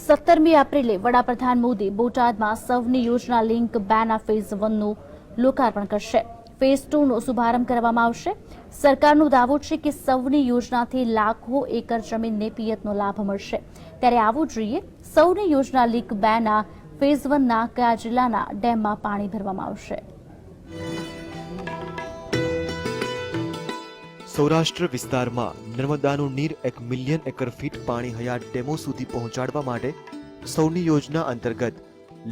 સત્તરમી એપ્રિલે વડાપ્રધાન મોદી બોટાદમાં સૌની યોજના લિંક બેના ફેઝ વનનું લોકાર્પણ કરશે. ફેઝ ટુનો શુભારંભ કરવામાં આવશે. સરકારનો દાવો છે કે સૌની યોજનાથી લાખો એકર જમીનને પિયતનો લાભ મળશે. ત્યારે આવું જોઈએ સૌની યોજના લિંક બેના ફેઝ વનના કયા જિલ્લાના ડેમમાં પાણી ભરવામાં આવશે. સૌરાષ્ટ્ર વિસ્તારમાં નર્મદાનું નીર એક મિલિયન એકર ફીટ પાણી હયાત ડેમો સુધી પહોંચાડવા માટે સૌની યોજના અંતર્ગત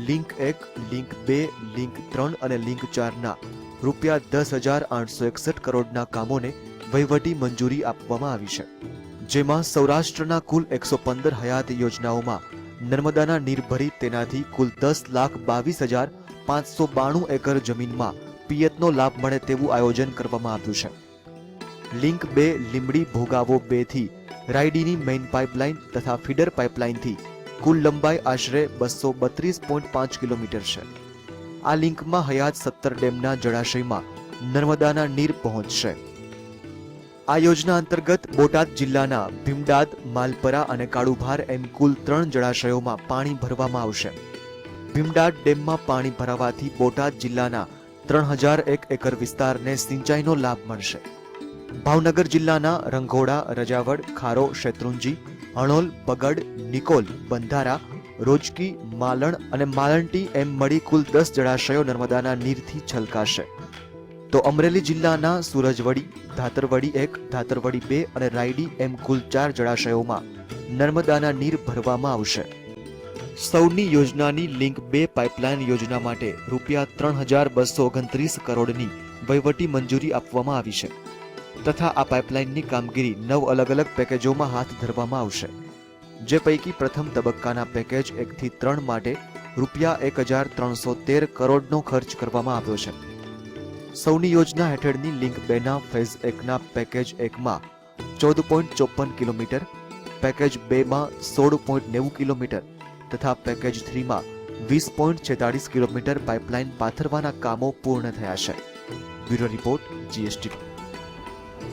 લિંક એક, લિંક બે, લિંક ત્રણ અને લિંક ચારના રૂપિયા દસ હજાર આઠસો એકસઠ કરોડના કામોને વહીવટી મંજૂરી આપવામાં આવી છે. જેમાં સૌરાષ્ટ્રના કુલ એકસો પંદર હયાત યોજનાઓમાં નર્મદાના નીર ભરી તેનાથી કુલ દસ લાખ બાવીસ હજાર પાંચસો બાણું એકર જમીનમાં પિયતનો લાભ મળે તેવું આયોજન કરવામાં આવ્યું છે. લિંક બે લીમડી ભોગાવો બેથી, રાયડીની મેઇન પાઇપલાઇન તથા ફીડર પાઇપલાઇનથી કુલ લંબાઈ આશરે બસો બત્રીસ પોઈન્ટ પાંચ કિલોમીટર છે. આ લિંકમાં હયાત સત્તર ડેમના જળાશયમાં નર્મદાના નીર પહોંચશે આ યોજના અંતર્ગત બોટાદ જિલ્લાના ભીમડાદ, માલપરા અને કાળુભાર એમ કુલ ત્રણ જળાશયોમાં પાણી ભરવામાં આવશે. ભીમડાદ ડેમમાં પાણી ભરાવાથી બોટાદ જિલ્લાના ત્રણ હજાર એક એકર વિસ્તારને સિંચાઈનો લાભ મળશે. ભાવનગર જિલ્લાના રંઘોડા રજાવડ ખારો, શેત્રુંજી, અણોલ, બગડ, નિકોલ, બંધારા, રોજકી, માલણ અને માલણટી એમ મળી કુલ દસ જળાશયો નર્મદાના નીરથી છલકાશે. તો અમરેલી જિલ્લાના સુરજવડી, ધાતરવડી એક, ધાતરવડી બે અને રાયડી એમ કુલ ચાર જળાશયોમાં નર્મદાના નીર ભરવામાં આવશે. સૌની યોજનાની લિંક બે પાઇપલાઇન યોજના માટે રૂપિયા ત્રણ હજાર બસો ઓગણત્રીસ કરોડની વહીવટી મંજૂરી આપવામાં આવી છે. તથા આ પાઇપલાઇનની કામગીરી નવ અલગ અલગ પેકેજોમાં હાથ ધરવામાં આવશે. જે પૈકી પ્રથમ તબક્કાના પેકેજ એકથી ત્રણ માટે રૂપિયા એક હજાર ત્રણસો તેર કરોડનો ખર્ચ કરવામાં આવ્યો છે. સૌની યોજના હેઠળની લિંક બેના ફેઝ એકના પેકેજ એકમાં ચૌદ પોઈન્ટ ચોપન કિલોમીટર, પેકેજ બેમાં સોળ પોઈન્ટ નેવું કિલોમીટર તથા પેકેજ થ્રીમાં વીસ પોઈન્ટ છેતાળીસ કિલોમીટર પાઇપલાઇન પાથરવાના કામો પૂર્ણ થયા છે. Bureau report, GST.